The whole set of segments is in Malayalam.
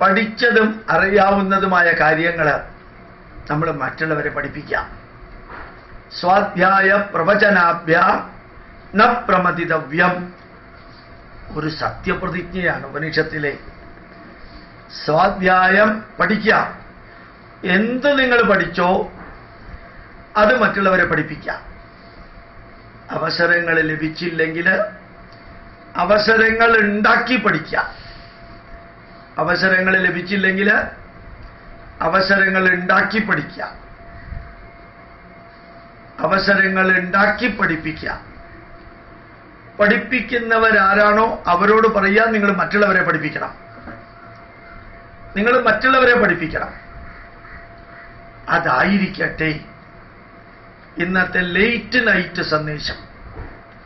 പഠിച്ചതും അറിയാവുന്നതുമായ കാര്യങ്ങൾ നമ്മൾ മറ്റുള്ളവരെ പഠിപ്പിക്കാം. സ്വാധ്യായ പ്രവചനാഭ്യ ന പ്രമതിതവ്യം. ഒരു സത്യപ്രതിജ്ഞയാണ് ഉപനിഷത്തിലെ. സ്വാധ്യായം പഠിക്കാം. എന്ത് നിങ്ങൾ പഠിച്ചോ അത് മറ്റുള്ളവരെ പഠിപ്പിക്കാം. അവസരങ്ങൾ ലഭിച്ചില്ലെങ്കിൽ അവസരങ്ങൾ ഉണ്ടാക്കി പഠിക്കാം. അവസരങ്ങൾ ലഭിച്ചില്ലെങ്കിൽ അവസരങ്ങൾ ഉണ്ടാക്കി പഠിക്കുക. അവസരങ്ങൾ ഉണ്ടാക്കി പഠിപ്പിക്കുക. പഠിപ്പിക്കുന്നവരാരാണോ അവരോട് പറയാൻ നിങ്ങൾ മറ്റുള്ളവരെ പഠിപ്പിക്കണം. നിങ്ങൾ മറ്റുള്ളവരെ പഠിപ്പിക്കണം. അതായിരിക്കട്ടെ ഇന്നത്തെ ലേറ്റ് നൈറ്റ് സന്ദേശം.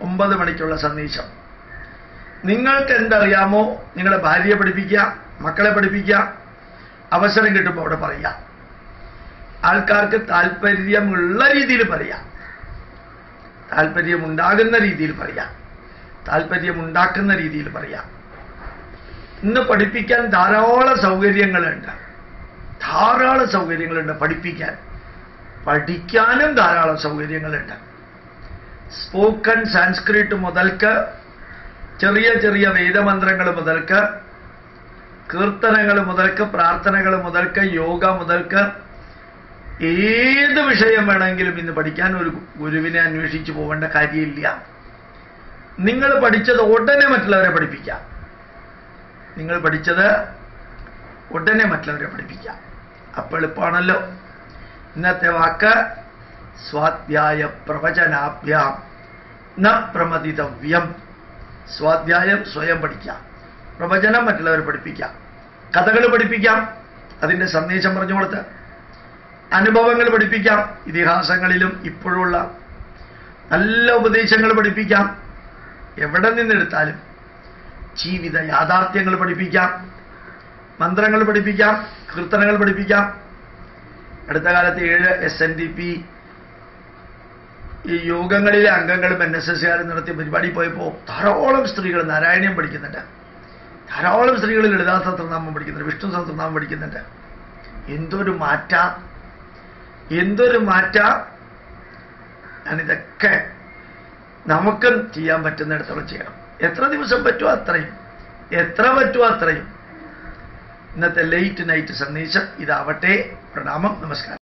ഒമ്പത് മണിക്കുള്ള സന്ദേശം. നിങ്ങൾക്ക് എന്തറിയാമോ നിങ്ങളുടെ ഭാര്യയെ പഠിപ്പിക്കുക. മക്കളെ പഠിപ്പിക്കുക. അവസരം കിട്ടുമ്പോൾ അവിടെ പറയുക. ആൾക്കാർക്ക് താല്പര്യമുള്ള രീതിയിൽ പറയാം താല്പര്യമുണ്ടാകുന്ന രീതിയിൽ പറയാം താല്പര്യമുണ്ടാക്കുന്ന രീതിയിൽ പറയാം ഇന്ന് പഠിപ്പിക്കാൻ ധാരാളം സൗകര്യങ്ങളുണ്ട്. ധാരാളം സൗകര്യങ്ങളുണ്ട് പഠിപ്പിക്കാൻ. പഠിക്കാനും ധാരാളം സൗകര്യങ്ങളുണ്ട്. സ്പോക്കൺ സാൻസ്ക്രിറ്റ് മുതൽക്ക് ചെറിയ ചെറിയ വേദമന്ത്രങ്ങൾ മുതൽക്ക് കീർത്തനങ്ങൾ മുതൽക്ക് പ്രാർത്ഥനകൾ മുതൽക്ക് യോഗ മുതൽക്ക് ഏത് വിഷയം വേണമെങ്കിലും ഇന്ന് പഠിക്കാൻ ഒരു ഗുരുവിനെ അന്വേഷിച്ചു പോകേണ്ട കാര്യമില്ല. നിങ്ങൾ പഠിച്ചത് ഉടനെ മറ്റുള്ളവരെ പഠിപ്പിക്കാം. നിങ്ങൾ പഠിച്ചത് ഉടനെ മറ്റുള്ളവരെ പഠിപ്പിക്കാം. അപ്പോൾ എളുപ്പമാണല്ലോ. ഇന്നത്തെ വാക്ക് സ്വാധ്യായ പ്രവചനാഭ്യാം ന പ്രമതിതവ്യം സ്വാധ്യായം സ്വയം പഠിക്കാം. പ്രവചനം മറ്റുള്ളവരെ പഠിപ്പിക്കാം. കഥകൾ പഠിപ്പിക്കാം. അതിന്റെ സന്ദേശം പറഞ്ഞു കൊടുത്ത് അനുഭവങ്ങൾ പഠിപ്പിക്കാം. ഇതിഹാസങ്ങളിലും ഇപ്പോഴുള്ള നല്ല ഉപദേശങ്ങൾ പഠിപ്പിക്കാം. എവിടെ നിന്നെടുത്താലും ജീവിത യാഥാർത്ഥ്യങ്ങൾ പഠിപ്പിക്കാം. മന്ത്രങ്ങൾ പഠിപ്പിക്കാം. കീർത്തനങ്ങൾ പഠിപ്പിക്കാം. അടുത്ത കാലത്ത് ഏഴ് എസ് എൻ ഡി പി ഈ യോഗങ്ങളിലെ അംഗങ്ങളും എൻ എസ് എസ് കാരും നടത്തിയ പരിപാടി പോയപ്പോൾ ധാരാളം സ്ത്രീകൾ നാരായണീയം പഠിക്കുന്നുണ്ട്. ധാരാളം സ്ത്രീകൾ ലളിതാ സഹസ്രനാമം പഠിക്കുന്നുണ്ട് വിഷ്ണു സഹസ്രനാമം പഠിക്കുന്നുണ്ട്. എന്തൊരു മാറ്റ? എന്തൊരു മാറ്റ? ഞാനിതൊക്കെ നമുക്കും ചെയ്യാൻ പറ്റുന്നിടത്തോളം ചെയ്യണം. എത്ര ദിവസം പറ്റുമോ അത്രയും. എത്ര പറ്റുമോ അത്രയും. ഇന്നത്തെ ലേറ്റ് നൈറ്റ് സന്ദേശം ഇതാവട്ടെ. പ്രണാമം. നമസ്കാരം.